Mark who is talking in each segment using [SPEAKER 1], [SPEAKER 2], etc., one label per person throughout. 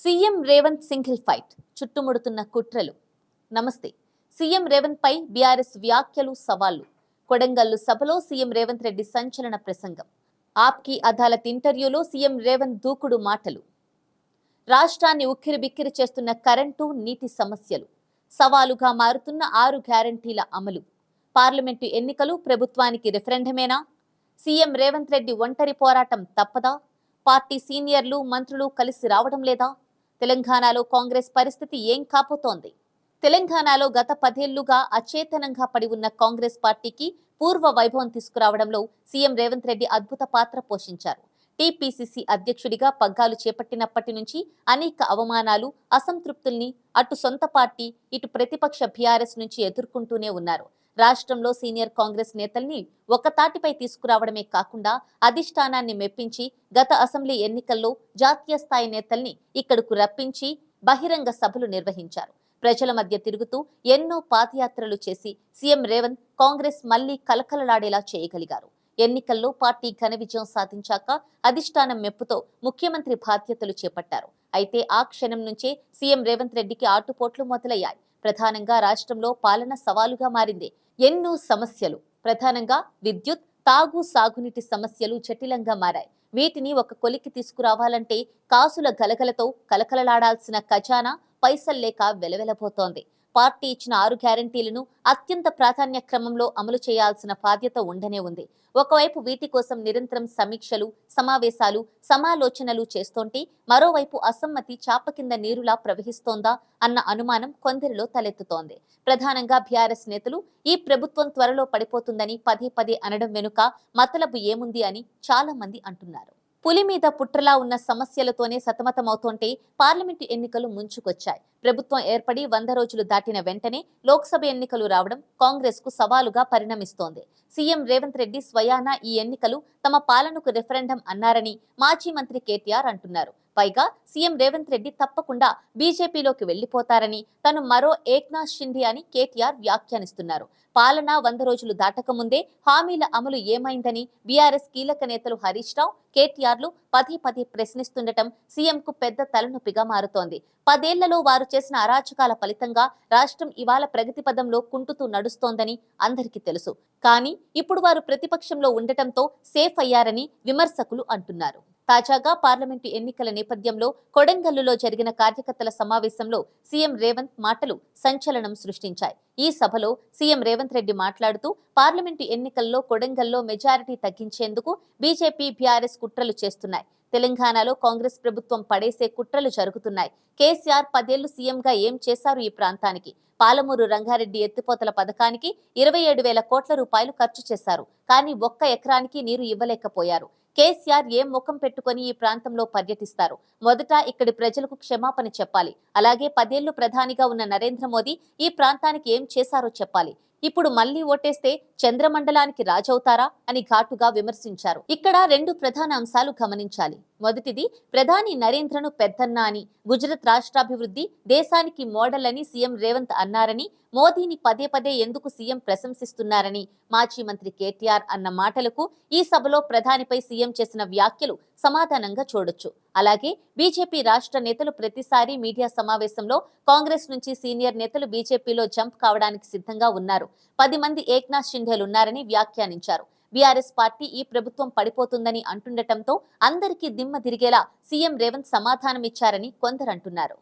[SPEAKER 1] CM Revanth single fight చుట్టుముడుతున్న కుట్రలు. నమస్తే. సీఎం రేవంత్ పై బీఆర్ఎస్ వ్యాఖ్యలు సవాళ్ళు. కొడంగల్లు సభలో సీఎం రేవంత్ రెడ్డి సంచలన ప్రసంగం. ఆప్కి అదాలత్ ఇంటర్వ్యూలో సీఎం రేవంత్ దూకుడు మాటలు. రాష్ట్రాన్ని ఉక్కిరి బిక్కిరి చేస్తున్న కరెంటు నీటి సమస్యలు. సవాలుగా మారుతున్న ఆరు గ్యారంటీల అమలు. పార్లమెంటు ఎన్నికలు ప్రభుత్వానికి రిఫరెండమేనా? సీఎం రేవంత్ రెడ్డి ఒంటరి పోరాటం తప్పదా? పార్టీ సీనియర్లు మంత్రులు కలిసి రావడం లేదా? తెలంగాణలో కాంగ్రెస్ పరిస్థితి ఏం కాపోతోంది తెలంగాణలో గత పదేళ్ళుగా అచేతనంగా పడి ఉన్న కాంగ్రెస్ పార్టీకి పూర్వ వైభవం తీసుకురావడంలో సీఎం రేవంత్ రెడ్డి అద్భుత పాత్ర పోషించారు. టీపీసీసీ అధ్యక్షుడిగా పగ్గాలు చేపట్టినప్పటి నుంచి అనేక అవమానాలు అసంతృప్తుల్ని అటు సొంత పార్టీ ఇటు ప్రతిపక్ష బీఆర్ఎస్ నుంచి ఎదుర్కొంటూనే ఉన్నారు. రాష్ట్రంలో సీనియర్ కాంగ్రెస్ నేతల్ని ఒక తాటిపై తీసుకురావడమే కాకుండా అధిష్టానాన్ని మెప్పించి గత అసెంబ్లీ ఎన్నికల్లో జాతీయ స్థాయి నేతల్ని ఇక్కడకు రప్పించి బహిరంగ సభలు నిర్వహించారు. ప్రజల మధ్య తిరుగుతూ ఎన్నో పాదయాత్రలు చేసి సీఎం రేవంత్ కాంగ్రెస్ మళ్ళీ కలకలలాడేలా చేయగలిగారు. ఎన్నికల్లో పార్టీ ఘన విజయం సాధించాక అధిష్టానం మెప్పుతో ముఖ్యమంత్రి బాధ్యతలు చేపట్టారు. అయితే ఆ క్షణం నుంచే సీఎం రేవంత్ రెడ్డికి ఆటుపోట్లు మొదలయ్యాయి. ప్రధానంగా రాష్ట్రంలో పాలన సవాలుగా మారింది. ఎన్నో సమస్యలు. ప్రధానంగా విద్యుత్ తాగు సాగునీటి సమస్యలు జటిలంగా మారాయి. వీటిని ఒక కొలికి తీసుకురావాలంటే కాసుల గలగలతో కలకలలాడాల్సిన ఖజానా పైసల్లేక వెలవెలబోతోంది. పార్టీ ఇచ్చిన ఆరు గ్యారంటీలను అత్యంత ప్రాధాన్య క్రమంలో అమలు చేయాల్సిన బాధ్యత ఉండనే ఉంది. ఒకవైపు వీటి కోసం నిరంతరం సమీక్షలు సమావేశాలు సమాలోచనలు చేస్తోంటే మరోవైపు అసమ్మతి చాప కింద నీరులా ప్రవహిస్తోందా అన్న అనుమానం కొందరిలో తలెత్తుతోంది. ప్రధానంగా బీఆర్ఎస్ నేతలు ఈ ప్రభుత్వం త్వరలో పడిపోతుందని పదే పదే అనడం వెనుక మతలబు ఏముంది అని చాలా మంది అంటున్నారు. పులి మీద పుట్రలా ఉన్న సమస్యలతోనే సతమతమవుతుంటే పార్లమెంటు ఎన్నికలు ముంచుకొచ్చాయి. ప్రభుత్వం ఏర్పడి వంద రోజులు దాటిన వెంటనే లోక్సభ ఎన్నికలు రావడం కాంగ్రెస్కు సవాలుగా పరిణమిస్తోంది. సీఎం రేవంత్ రెడ్డి స్వయానా ఈ ఎన్నికలు తమ పాలనకు రెఫరెండం అన్నారని మాజీ మంత్రి కేటీఆర్ అంటున్నారు. పైగా సీఎం రేవంత్ రెడ్డి తప్పకుండా బీజేపీలోకి వెళ్ళిపోతారని తను మరో ఏక్నాథ్ షిండే అని కేటీఆర్ వ్యాఖ్యానిస్తున్నారు. పాలన వంద రోజులు దాటకముందే హామీల అమలు ఏమైందని బీఆర్ఎస్ కీలక నేతలు హరీష్ రావు కేటీఆర్లు పదే పదే ప్రశ్నిస్తుండటం సీఎంకు పెద్ద తలనొప్పిగా మారుతోంది. పదేళ్ళలో వారు చేసిన అరాచకాల ఫలితంగా రాష్ట్రం ఇవాళ ప్రగతి పదంలో కుంటుతూ నడుస్తోందని అందరికీ తెలుసు. కానీ ఇప్పుడు వారు ప్రతిపక్షంలో ఉండటంతో సేఫ్ అయ్యారని విమర్శకులు అంటున్నారు. తాజాగా పార్లమెంటు ఎన్నికల నేపథ్యంలో కొడంగల్లులో జరిగిన కార్యకర్తల సమావేశంలో సీఎం రేవంత్ మాటలు సంచలనం సృష్టించాయి. ఈ సభలో సీఎం రేవంత్ రెడ్డి మాట్లాడుతూ పార్లమెంటు ఎన్నికల్లో కొడంగల్లో మెజారిటీ తగ్గించేందుకు బీజేపీ బీఆర్ఎస్ కుట్రలు చేస్తున్నాయి. తెలంగాణలో కాంగ్రెస్ ప్రభుత్వం పడేసే కుట్రలు జరుగుతున్నాయి. కేసీఆర్ పదేళ్ళు సీఎంగా ఏం చేశారు ఈ ప్రాంతానికి? పాలమూరు రంగారెడ్డి ఎత్తిపోతల పథకానికి ఇరవై ఏడు వేల కోట్ల రూపాయలు ఖర్చు చేశారు. కానీ ఒక్క ఎకరానికి నీరు ఇవ్వలేకపోయారు. కేసీఆర్ ఏ ముఖం పెట్టుకొని ఈ ప్రాంతంలో పర్యటిస్తారు? మొదట ఇక్కడి ప్రజలకు క్షమాపణ చెప్పాలి. అలాగే పదేళ్ళు ప్రధానిగా ఉన్న నరేంద్ర మోదీ ఈ ప్రాంతానికి ఏం చేశారో చెప్పాలి. ఇప్పుడు మళ్ళీ ఓటేస్తే చంద్రమండలానికి రాజవుతారా అని ఘాటుగా విమర్శించారు. ఇక్కడ రెండు ప్రధాన అంశాలు గమనించాలి. మొదటిది ప్రధాని నరేంద్రను పెద్దన్న అని గుజరాత్ రాష్ట్రాభివృద్ధి దేశానికి మోడల్ అని సీఎం రేవంత్ అన్నారని మోదీని పదే పదే ఎందుకు సీఎం ప్రశంసిస్తున్నారని మాజీ మంత్రి కేటీఆర్ అన్న మాటలకు ఈ సభలో ప్రధానిపై సీఎం చేసిన వ్యాఖ్యలు సమాధానంగా చూడొచ్చు. అలాగే బీజేపీ రాష్ట్ర నేతలు ప్రతిసారి మీడియా సమావేశంలో కాంగ్రెస్ నుంచి సీనియర్ నేతలు బీజేపీలో జంప్ కావడానికి సిద్ధంగా ఉన్నారు. పది మంది ఏక్నాథ్ షిండేలున్నారని వ్యాఖ్యానించారు. బీఆర్ఎస్ పార్టీ ఈ ప్రభుత్వం పడిపోతుందని అంటుండటంతో అందరికీ దిమ్మ తిరిగేలా సీఎం రేవంత్ సమాధానమిచ్చారని కొందరంటున్నారు. కొందరు అంటున్నారు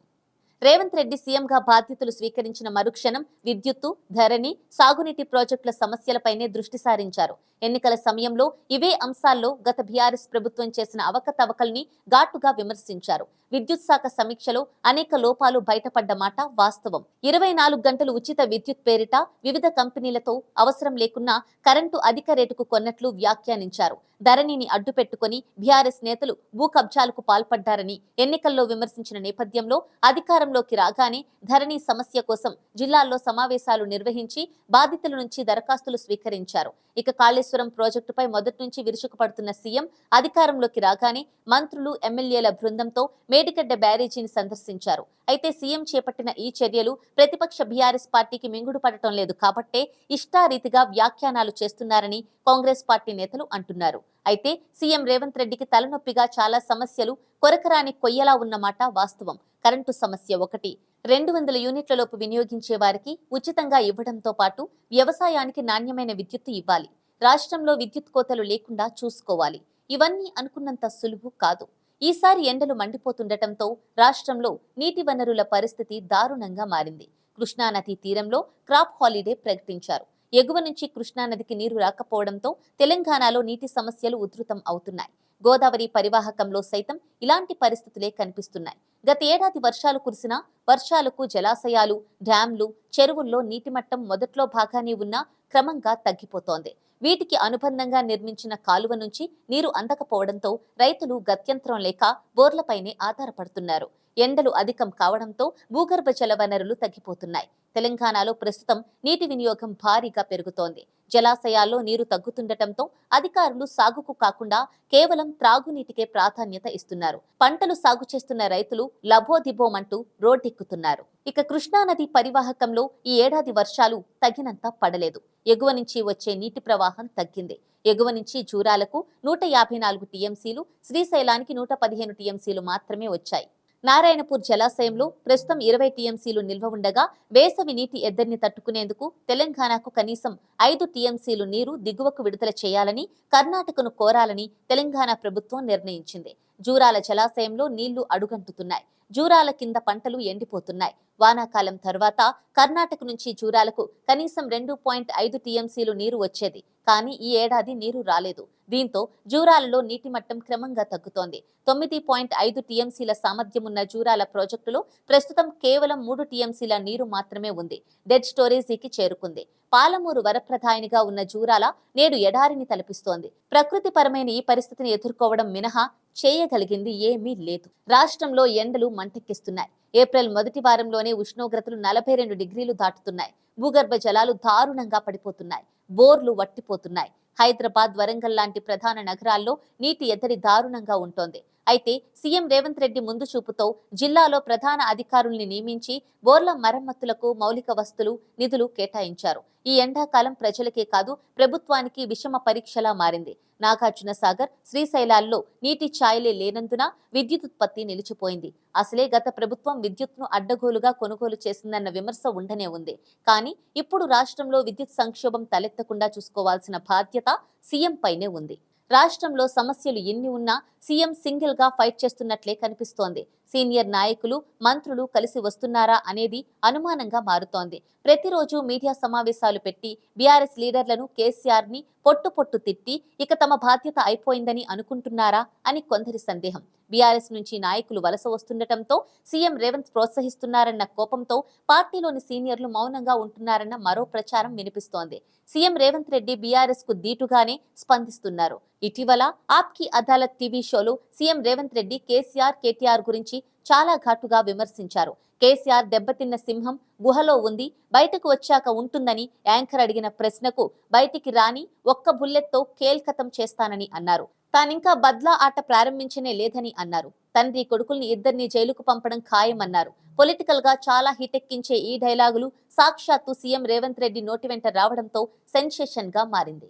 [SPEAKER 1] రేవంత్ రెడ్డి సీఎంగా బాధ్యతలు స్వీకరించిన మరుక్షణం విద్యుత్తు ధరణి సాగునీటి ప్రాజెక్టుల సమస్యలపైనే దృష్టి సారించారు. ఎన్నికల సమయంలో ఇవే అంశాల్లో గత బీఆర్ఎస్ ప్రభుత్వం చేసిన అవకతవకల్ని ఘాటుగా విమర్శించారు. విద్యుత్ శాఖ సమీక్షలో అనేక లోపాలు బయటపడ్డ మాట వాస్తవం. ఇరవై నాలుగు గంటలు ఉచిత విద్యుత్ పేరిట వివిధ కంపెనీలతో అవసరం లేకున్నా కరెంటు అధిక రేటుకు కొన్నట్లు వ్యాఖ్యానించారు. ధరణిని అడ్డుపెట్టుకుని బీఆర్ఎస్ నేతలు భూ కబ్జాలకు పాల్పడ్డారని ఎన్నికల్లో విమర్శించిన నేపథ్యంలో అధికారంలోకి రాగానే ధరణి సమస్య కోసం జిల్లాల్లో సమావేశాలు నిర్వహించి బాధితుల నుంచి దరఖాస్తులు స్వీకరించారు. ఇక కాళేశ్వరం ప్రాజెక్టుపై మొదటి నుంచి విరుచుకుపడుతున్న సీఎం అధికారంలోకి రాగానే మంత్రులు ఎమ్మెల్యేల బృందంతో మేడిగడ్డ బ్యారేజీని సందర్శించారు. అయితే సీఎం చేపట్టిన ఈ చర్యలు ప్రతిపక్ష బీఆర్ఎస్ పార్టీకి మింగుడు పడటం లేదు కాబట్టే ఇష్టారీతిగా వ్యాఖ్యానాలు చేస్తున్నారని కాంగ్రెస్ పార్టీ నేతలు అంటున్నారు. అయితే సీఎం రేవంత్ రెడ్డికి తలనొప్పిగా చాలా సమస్యలు కొరకరాని కొయ్యలా ఉన్నమాట వాస్తవం. కరెంటు సమస్య ఒకటి. రెండు వందల యూనిట్లలోపు వినియోగించే వారికి ఉచితంగా ఇవ్వడంతో పాటు వ్యవసాయానికి నాణ్యమైన విద్యుత్తు ఇవ్వాలి. రాష్ట్రంలో విద్యుత్ కోతలు లేకుండా చూసుకోవాలి. ఇవన్నీ అనుకున్నంత సులువు కాదు. ఈసారి ఎండలు మండిపోతుండటంతో రాష్ట్రంలో నీటి వనరుల పరిస్థితి దారుణంగా మారింది. కృష్ణానది తీరంలో క్రాప్ హాలిడే ప్రకటించారు. ఎగువ నుంచి కృష్ణానదికి నీరు రాకపోవడంతో తెలంగాణలో నీటి సమస్యలు ఉధృతం అవుతున్నాయి. గోదావరి పరివాహకంలో సైతం ఇలాంటి పరిస్థితులే కనిపిస్తున్నాయి. గత ఏడాది వర్షాలు కురిసినా వర్షాలకు జలాశయాలు డ్యాంలు చెరువుల్లో నీటి మట్టం మొదట్లో భాగానే ఉన్నా క్రమంగా తగ్గిపోతోంది. వీటికి అనుబంధంగా నిర్మించిన కాలువ నుంచి నీరు అందకపోవడంతో రైతులు గత్యంతరం లేక బోర్లపైనే ఆధారపడుతున్నారు. ఎండలు అధికం కావడంతో భూగర్భ జల వనరులు తగ్గిపోతున్నాయి. తెలంగాణలో ప్రస్తుతం నీటి వినియోగం భారీగా పెరుగుతోంది. జలాశయాల్లో నీరు తగ్గుతుండటంతో అధికారులు సాగుకు కాకుండా కేవలం త్రాగునీటికే ప్రాధాన్యత ఇస్తున్నారు. పంటలు సాగు చేస్తున్న రైతులు లబోదిబోమంటూ రోడ్డెక్కుతున్నారు. ఇక కృష్ణానది పరివాహకంలో ఈ ఏడాది వర్షాలు తగినంత పడలేదు. ఎగువ నుంచి వచ్చే నీటి ప్రవాహం తగ్గింది. ఎగువ నుంచి జూరాలకు నూట యాభై నాలుగు టీఎంసీలు శ్రీశైలానికి నూట పదిహేను టీఎంసీలు మాత్రమే వచ్చాయి. నారాయణపూర్ జలాశయంలో ప్రస్తుతం ఇరవై టీఎంసీలు నిల్వ ఉండగా వేసవి నీటి ఎద్దరిని తట్టుకునేందుకు తెలంగాణకు కనీసం ఐదు టీఎంసీలు నీరు దిగువకు విడుదల చేయాలని కర్ణాటకను కోరాలని తెలంగాణ ప్రభుత్వం నిర్ణయించింది. జూరాల జలాశయంలో నీళ్ళు అడుగంటుతున్నాయి. జూరాల కింద పంటలు ఎండిపోతున్నాయి. వానాకాలం తర్వాత కర్ణాటక నుంచి జూరాలకు కనీసం రెండు పాయింట్ ఐదు టీఎంసీలు నీరు వచ్చేది. కానీ ఈ ఏడాది నీరు రాలేదు. దీంతో జూరాలలో నీటి మట్టం క్రమంగా తగ్గుతోంది. తొమ్మిది పాయింట్ ఐదు టీఎంసీల సామర్థ్యం ఉన్న జూరాల ప్రాజెక్టులో ప్రస్తుతం కేవలం మూడు టీఎంసీల నీరు మాత్రమే ఉంది. డెడ్ స్టోరేజీకి చేరుకుంది. పాలమూరు వరప్రధాయినిగా ఉన్న జూరాల నేడు ఎడారిని తలపిస్తోంది. ప్రకృతిపరమైన ఈ పరిస్థితిని ఎదుర్కోవడం మినహా చేయగలిగింది ఏమీ లేదు. రాష్ట్రంలో ఎండలు మంటెక్కిస్తున్నాయి. ఏప్రిల్ మొదటి వారంలోనే ఉష్ణోగ్రతలు నలభై రెండు డిగ్రీలు దాటుతున్నాయి. భూగర్భ జలాలు దారుణంగా పడిపోతున్నాయి. బోర్లు వట్టిపోతున్నాయి. హైదరాబాద్ వరంగల్ లాంటి ప్రధాన నగరాల్లో నీటి ఎద్దడి దారుణంగా ఉంటోంది. అయితే సీఎం రేవంత్ రెడ్డి ముందు చూపుతో జిల్లాలో ప్రధాన అధికారుల్ని నియమించి బోర్ల మరమ్మతులకు మౌలిక వస్తులు నిధులు కేటాయించారు. ఈ ఎండాకాలం ప్రజలకే కాదు ప్రభుత్వానికి విషమ పరీక్షలా మారింది. నాగార్జున సాగర్ శ్రీశైలాల్లో నీటి ఛాయలే లేనందున విద్యుత్ ఉత్పత్తి నిలిచిపోయింది. అసలే గత ప్రభుత్వం విద్యుత్ను అడ్డగోలుగా కొనుగోలు చేసిందన్న విమర్శ ఉండనే ఉంది. కానీ ఇప్పుడు రాష్ట్రంలో విద్యుత్ సంక్షోభం తలెత్తకుండా చూసుకోవాల్సిన బాధ్యత సీఎం పైనే ఉంది. రాష్ట్రంలో సమస్యలు ఎన్ని ఉన్నా సీఎం సింగిల్గా ఫైట్ చేస్తున్నట్లే కనిపిస్తోంది. సీనియర్ నాయకులు మంత్రులు కలిసి వస్తున్నారా అనేది అనుమానంగా మారుతోంది. ప్రతిరోజు మీడియా సమావేశాలు పెట్టి బీఆర్ఎస్ లీడర్లను కేసీఆర్ని పొట్టు పొట్టు తిట్టి ఇక తమ బాధ్యత అయిపోయిందని అనుకుంటున్నారా అని కొందరి సందేహం. బీఆర్ఎస్ నుంచి నాయకులు వలస వస్తుండటంతో సీఎం రేవంత్ ప్రోత్సహిస్తున్నారన్న కోపంతో పార్టీలోని సీనియర్లు మౌనంగా ఉంటున్నారన్న మరో ప్రచారం వినిపిస్తోంది. సీఎం రేవంత్ రెడ్డి బీఆర్ఎస్కు దీటుగానే స్పందిస్తున్నారు. ఇటీవల ఆప్కి అదాలత్ టీవీ షోలో CM Revanth Reddy KCR KTR గురించి చాలా ఘాటుగా విమర్శించారు. కేసీఆర్ దెబ్బతిన్న సింహం గుహలో ఉంది బయటకు వచ్చాక ఉంటుందని యాంకర్ అడిగిన ప్రశ్నకు బయటికి రాని ఒక్క బుల్లెట్తో కేల్కతం చేస్తానని అన్నారు. తానింకా బద్లా ఆట ప్రారంభించనే లేదని అన్నారు. తండ్రి కొడుకుల్ని ఇద్దరిని జైలుకు పంపడం ఖాయమన్నారు. పొలిటికల్గా చాలా హిటెక్కించే ఈ డైలాగులు సాక్షాత్తు సీఎం రేవంత్ రెడ్డి నోటి వెంట రావడంతో సెన్సేషన్గా మారింది.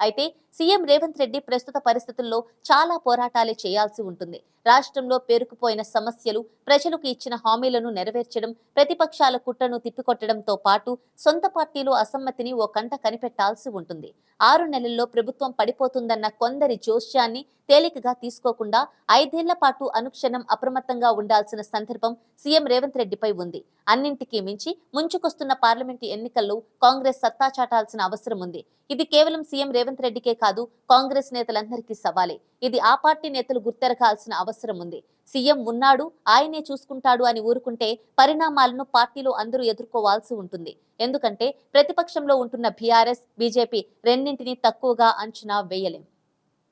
[SPEAKER 1] అయితే సీఎం రేవంత్ రెడ్డి ప్రస్తుత పరిస్థితుల్లో చాలా పోరాటాలే చేయాల్సి ఉంటుంది. రాష్ట్రంలో పేరుకుపోయిన సమస్యలు ప్రజలకు ఇచ్చిన హామీలను నెరవేర్చడం ప్రతిపక్షాల కుట్రను తిప్పికొట్టడంతో పాటు సొంత పార్టీలో అసమ్మతిని ఓ కంట కనిపెట్టాల్సి ఉంటుంది. ఆరు నెలల్లో ప్రభుత్వం పడిపోతుందన్న కొందరి జోస్యాన్ని తేలికగా తీసుకోకుండా ఐదేళ్ళ పాటు అనుక్షణం అప్రమత్తంగా ఉండాల్సిన సందర్భం సీఎం రేవంత్ రెడ్డిపై ఉంది. అన్నింటికీ మించి ముంచుకొస్తున్న పార్లమెంటు ఎన్నికల్లో కాంగ్రెస్ సత్తా చాటాల్సిన అవసరం ఉంది. ఇది కేవలం సీఎం రేవంత్ రెడ్డికే కాదు కాంగ్రెస్ నేతలందరికీ సవాలే. ఇది ఆ పార్టీ నేతలు గుర్తెరగాల్సిన అవసరం ఉంది. సీఎం ఉన్నాడు ఆయనే చూసుకుంటాడు అని ఊరుకుంటే పరిణామాలను పార్టీలో అందరూ ఎదుర్కోవాల్సి ఉంటుంది. ఎందుకంటే ప్రతిపక్షంలో ఉంటున్న బీఆర్ఎస్ బీజేపీ రెండింటినీ తక్కువగా అంచనా వేయలేం.